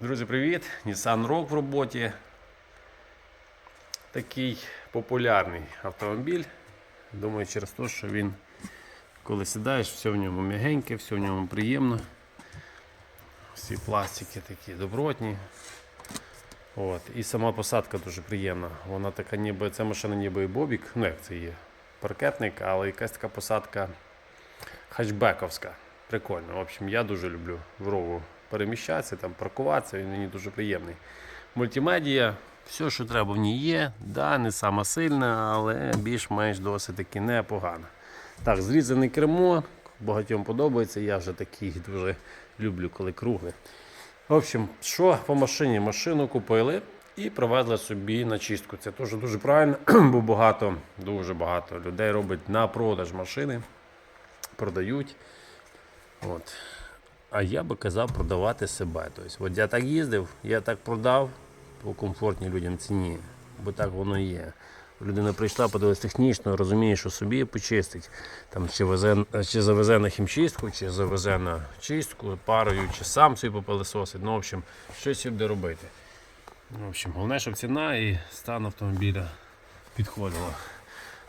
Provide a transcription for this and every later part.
Друзі, привіт! Nissan Rogue в роботі. Такий популярний автомобіль. Думаю, через те, що він, коли сідаєш, все в ньому м'ягеньке, все в ньому приємно. Всі пластики такі добротні. От. І сама посадка дуже приємна. Вона така ніби, це машина ніби і бобік, ну як це є, паркетник, але якась така посадка хатчбековська. Прикольно. В общем, я дуже люблю в рову переміщатися, там паркуватися, він мені дуже приємний. Мультимедія, все, що треба в ній є. Да, не сама сильна, але більш-менш досить таки непогана. Так, зрізане кермо, багатьом подобається, я вже такий дуже люблю, коли кругле. В общем, що по машині? Машину купили і привезли собі на чистку. Це теж дуже правильно, бо багато, дуже багато людей робить на продаж машини, продають. От. А я би казав продавати себе. Тобто, от я так їздив, я так продав по комфортній людям ціні, бо так воно є. Людина прийшла, подивилась технічно, розуміє, що собі почистить. Там, чи, везе, чи завезе на хімчистку, чи завезе на чистку парою, чи сам собі попилисосить. Ну, в общем, щось буде робити. В общем, головне, щоб ціна і стан автомобіля підходила.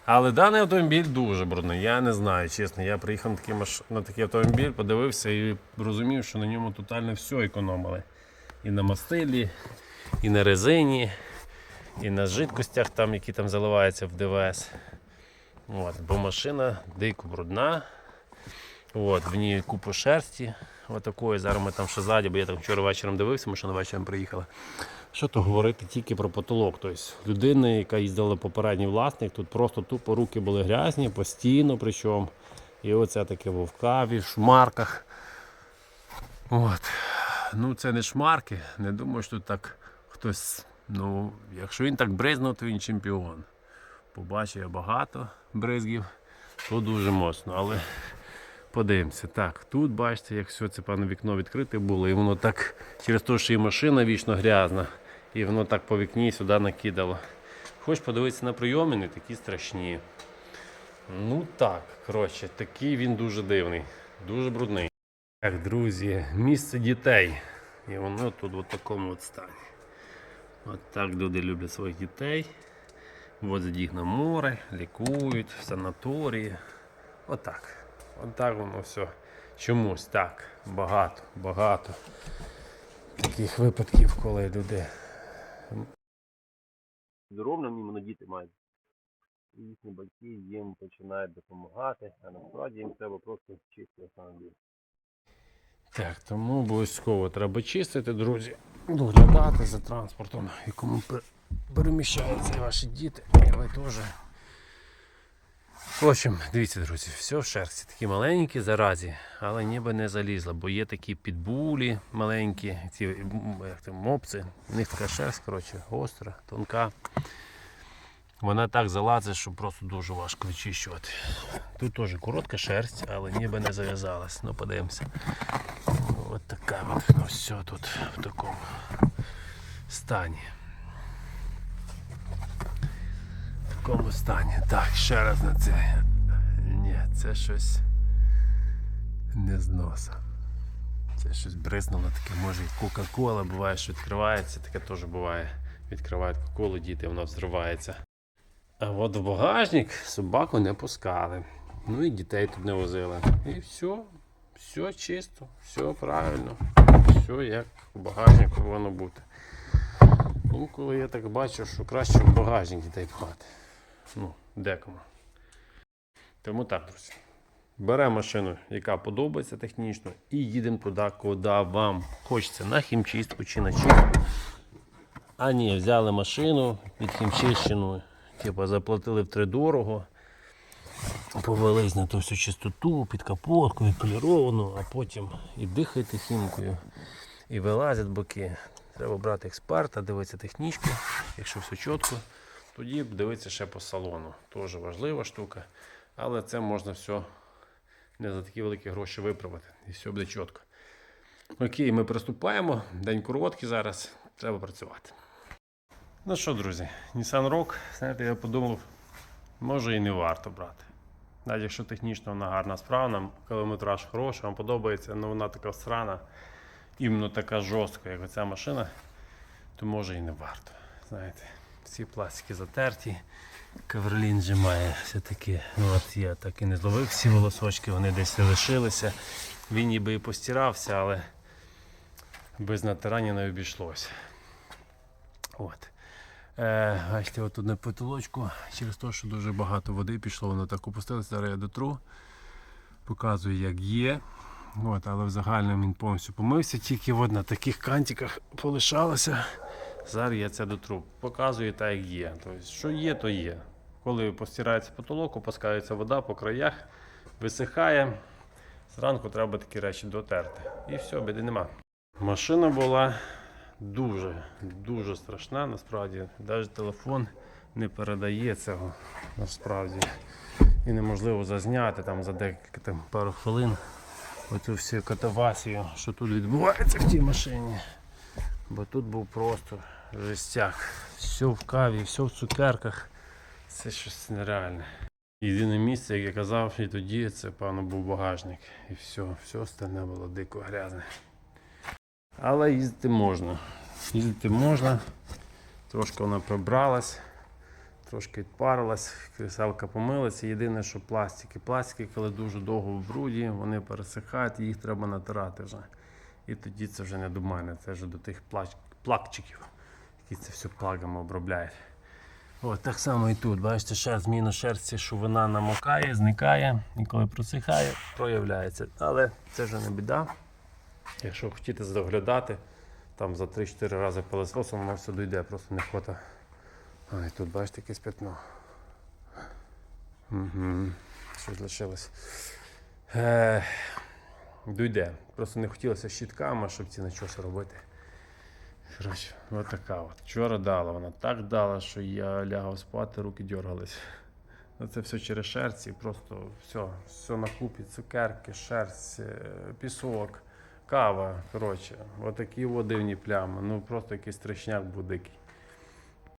Але даний автомобіль дуже брудний. Я не знаю, чесно. Я приїхав на такий, маш... на такий автомобіль, подивився і розумів, що на ньому тотально все економили. І на мастилі, і на резині, і на жидкостях, там, які там заливаються в ДВС. От, бо машина дико брудна. От, в ній купа шерсті. Отакої. Зараз ми там ще ззаді, бо я там вчора вечором дивився, машина вечором приїхала. Що то говорити тільки про потолок. Тобто людина, яка їздила попередній власник, тут просто тупо руки були грязні, постійно причому. І оце таке вовкаві, в шмарках. От. Ну це не шмарки. Не думаю, що тут так хтось. Ну, якщо він так бризнув, то він чемпіон. Побачив я багато бризгів, то дуже моцно. Але подивимося. Так, тут бачите, як все це певно вікно відкрите було, і воно так через те, що і машина вічно грязна, і воно так по вікні сюди накидало. Хоч подивитися на прийоми, не такі страшні. Ну так, коротше, такий він дуже дивний, дуже брудний. Так, друзі, місце дітей. І воно тут в такому от стані. От так люди люблять своїх дітей. Возять їх на море, лікують, в санаторії. Отак. Отак воно все. Чомусь так. Багато, багато таких випадків, коли люди. Здоровним іменно діти мають. І їхні батьки їм починають допомагати, а насправді їм треба просто чистити автомобіль. Так, тому обов'язково треба чистити, друзі, доглядати за транспортом, якому переміщаються ваші діти, і ви теж. В общем, дивіться, друзі, все в шерсті. Такі маленькі заразі, але ніби не залізла, бо є такі підбулі маленькі, ці як це, мопси. У них така шерсть, коротше, гостра, тонка. Вона так залазить, що просто дуже важко відчищувати. Тут теж коротка шерсть, але ніби не зав'язалась. Ну, подивимося. От така от, ну все тут в такому стані. В такому стані. Так, ще раз на це. Ні, це щось не з носа. Це щось бризнуло таке, може Кока-Кола буває, що відкривається, таке теж буває. Відкривають Кока-Колу, діти, воно взривається. А от в багажник собаку не пускали. Ну і дітей тут не возили. І все, все чисто, все правильно, все як в багажнику повинно бути. Інколи я так бачу, що краще в багажник дітей пхати. Ну, декому. Тому так, друзі. Беремо машину, яка подобається технічно, і їдемо туди, куди вам хочеться на хімчистку чи на чистку. А ні, взяли машину від хімчищену, типу заплатили втридорого, повелись на ту всю чистоту, під капотку, відполіровану, а потім і дихайте хімкою, і вилазять боки. Треба брати експерта, дивитися технічку, якщо все чітко, тоді дивитися ще по салону. Теж важлива штука, але це можна все не за такі великі гроші виправити. І все буде чітко. Окей, ми приступаємо. День короткий зараз, треба працювати. Ну що, друзі, Nissan Rogue, знаєте, я подумав, може і не варто брати. Навіть якщо технічно вона гарна справна, кілометраж хороший, вам подобається, але вона така срана. іменно така жорстка, як оця машина, то може і не варто. Знаєте, всі пластики затерті. Каверлін же має все-таки, ну от я так і не зловив всі волосочки, вони десь лишилися. Він ніби і постирався, але без натирання не обійшлося. От. Е, бачите, от тут на потолочку, через те, що дуже багато води пішло, воно так опустилося, зараз я дотру. Показую, як є. От, але в загальному він повністю помився, тільки от на таких кантиках полишалося. Зараз я це дотру. Показую так, як є. Тобто, що є, то є. Коли постирається потолок, опускається вода по краях, висихає. Зранку треба такі речі дотерти. І все, біди нема. Машина була дуже, дуже страшна, насправді. Навіть телефон не передає цього насправді. І неможливо зазняти там за декілька там, пару хвилин оцю всю катавасію, що тут відбувається в тій машині. Бо тут був просто жестяк. Все в каві, все в цукерках. Це щось нереальне. Єдине місце, як я казав, і тоді це, певно, був багажник. І все, все остальне було дико грязне. Але їздити можна. Їздити можна. Трошки вона прибралась, трошки відпарилась, кріселка помилася. Єдине, що пластики. Пластики, коли дуже довго в бруді, вони пересихають, їх треба натирати вже. І тоді це вже не до мене, це вже до тих плакчиків, які це все плагами обробляють. От так само і тут, бачите, шерсть, зміна шерсті, що вона намокає, зникає, і коли просихає, проявляється. Але це вже не біда. Якщо хотіти доглядати, там за 3-4 рази пилососом воно все дойде, просто не хвата. А, і тут бачите якесь пятно. Угу. Щось лишилось. Е, дойде. Просто не хотілося щітками, щоб ці начоси робити. Коротше, от така от. Вчора дала, вона так дала, що я лягав спати, руки дергались. Ну, Це все через шерсть і просто все, все на купі, цукерки, шерсть, е, пісок, кава. Коротше, отакі от дивні плями. Ну просто якийсь страшняк був дикий.